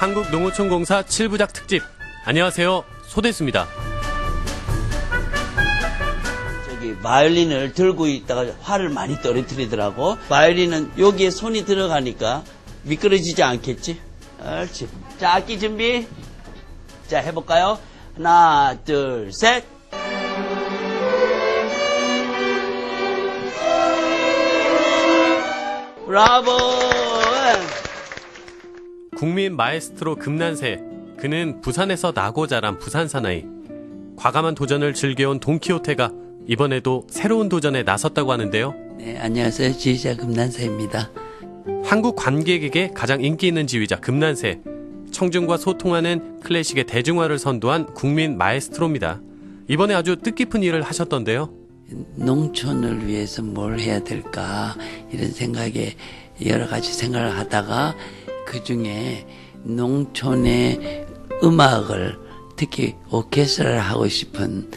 한국농어촌공사 7부작 특집. 안녕하세요. 소대수입니다. 저기 바이올린을 들고 있다가 활을 많이 떨어뜨리더라고. 바이올린은 여기에 손이 들어가니까 미끄러지지 않겠지? 옳지. 자, 악기 준비. 자, 해볼까요? 하나, 둘, 셋. 브라보! 국민 마에스트로 금난새. 그는 부산에서 나고 자란 부산 사나이. 과감한 도전을 즐겨온 돈키호테가 이번에도 새로운 도전에 나섰다고 하는데요. 네, 안녕하세요. 지휘자 금난사입니다. 한국 관객에게 가장 인기 있는 지휘자 금난새. 청중과 소통하는 클래식의 대중화를 선도한 국민 마에스트로입니다. 이번에 아주 뜻깊은 일을 하셨던데요. 농촌을 위해서 뭘 해야 될까 이런 생각에 여러 가지 생각을 하다가 그 중에 농촌의 음악을 특히 오케스트라를 하고 싶은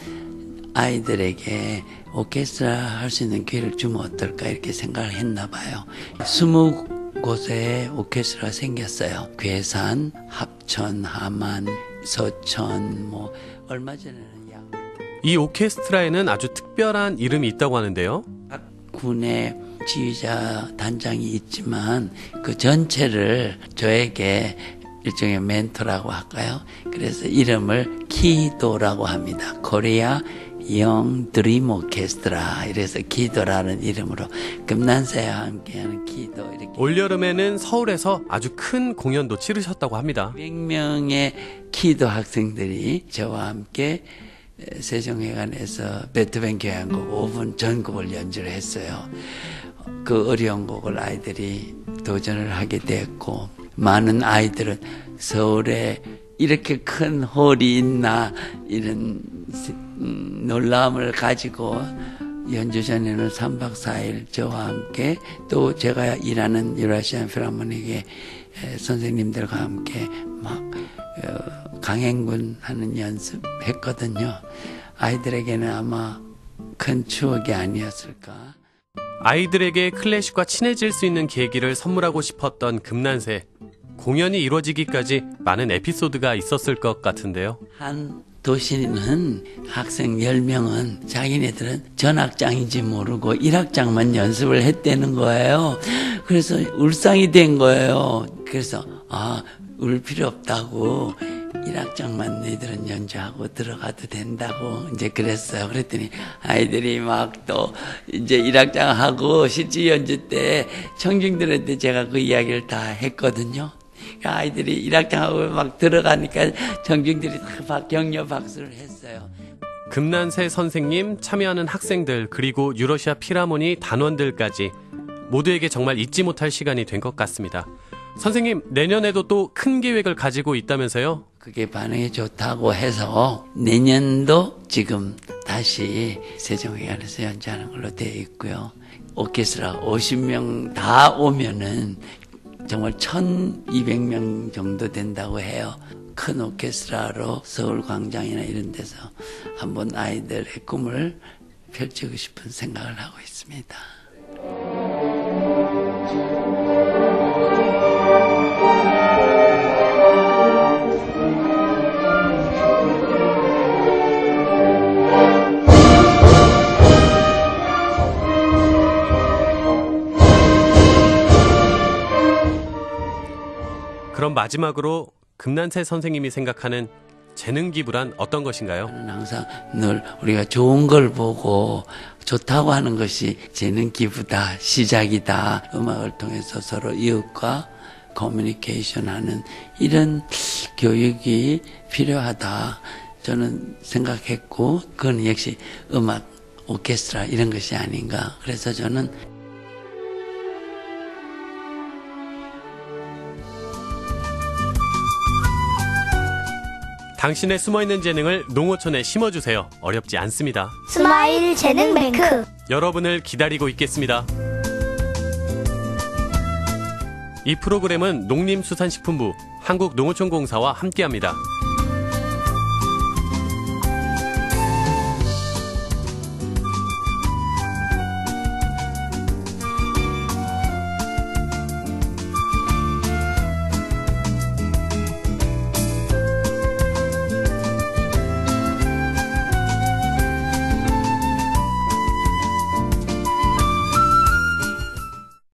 아이들에게 오케스트라 할 수 있는 기회를 주면 어떨까 이렇게 생각을 했나 봐요. 스무 곳에 오케스트라가 생겼어요. 괴산, 합천, 함안, 서천, 뭐 얼마 전에는 양이 오케스트라에는 아주 특별한 이름이 있다고 하는데요. 각 군의 지휘자 단장이 있지만 그 전체를 저에게 일종의 멘토라고 할까요? 그래서 이름을 키도라고 합니다. 코리아 영 드림 오케스트라 이래서 기도라는 이름으로 금난새와 함께하는 기도 이렇게 올여름에는 서울에서 아주 큰 공연도 치르셨다고 합니다. 100명의 키도 학생들이 저와 함께 세종회관에서 베토벤 교향곡 5분 전곡을 연주를 했어요. 그 어려운 곡을 아이들이 도전을 하게 됐고 많은 아이들은 서울에 이렇게 큰 홀이 있나 이런 음, 놀라움을 가지고 연주 전에는 3박 4일 저와 함께 또 제가 일하는 유라시안 필하모닉의 선생님들과 함께 막 어, 강행군 하는 연습했거든요. 아이들에게는 아마 큰 추억이 아니었을까. 아이들에게 클래식과 친해질 수 있는 계기를 선물하고 싶었던 금난새. 공연이 이루어지기까지 많은 에피소드가 있었을 것 같은데요. 한 도시는 학생 10명은 자기네들은 전학장인지 모르고 1학장만 연습을 했다는 거예요. 그래서 울상이 된 거예요. 그래서 아, 울 필요 없다고 1학장만 너희들은 연주하고 들어가도 된다고 이제 그랬어요. 그랬더니 아이들이 막 또 이제 1학장 하고 실제 연주 때 청중들한테 제가 그 이야기를 다 했거든요. 아이들이 1학장하고 막 들어가니까 청중들이 다 격려 박수를 했어요. 금난새 선생님, 참여하는 학생들, 그리고 유러시아 피라모니 단원들까지 모두에게 정말 잊지 못할 시간이 된 것 같습니다. 선생님, 내년에도 또 큰 계획을 가지고 있다면서요? 그게 반응이 좋다고 해서 내년도 지금 다시 세종회관에서 연주하는 걸로 되어 있고요. 오케스트라 50명 다 오면은 정말 1200명 정도 된다고 해요. 큰 오케스트라로 서울 광장이나 이런 데서 한번 아이들의 꿈을 펼치고 싶은 생각을 하고 있습니다. 그럼 마지막으로 금난새 선생님이 생각하는 재능 기부란 어떤 것인가요? 항상 늘 우리가 좋은 걸 보고 좋다고 하는 것이 재능 기부다, 시작이다. 음악을 통해서 서로 이웃과 커뮤니케이션 하는 이런 교육이 필요하다. 저는 생각했고, 그건 역시 음악, 오케스트라 이런 것이 아닌가. 그래서 저는 당신의 숨어있는 재능을 농어촌에 심어주세요. 어렵지 않습니다. 스마일 재능 뱅크 여러분을 기다리고 있겠습니다. 이 프로그램은 농림수산식품부 한국농어촌공사와 함께합니다.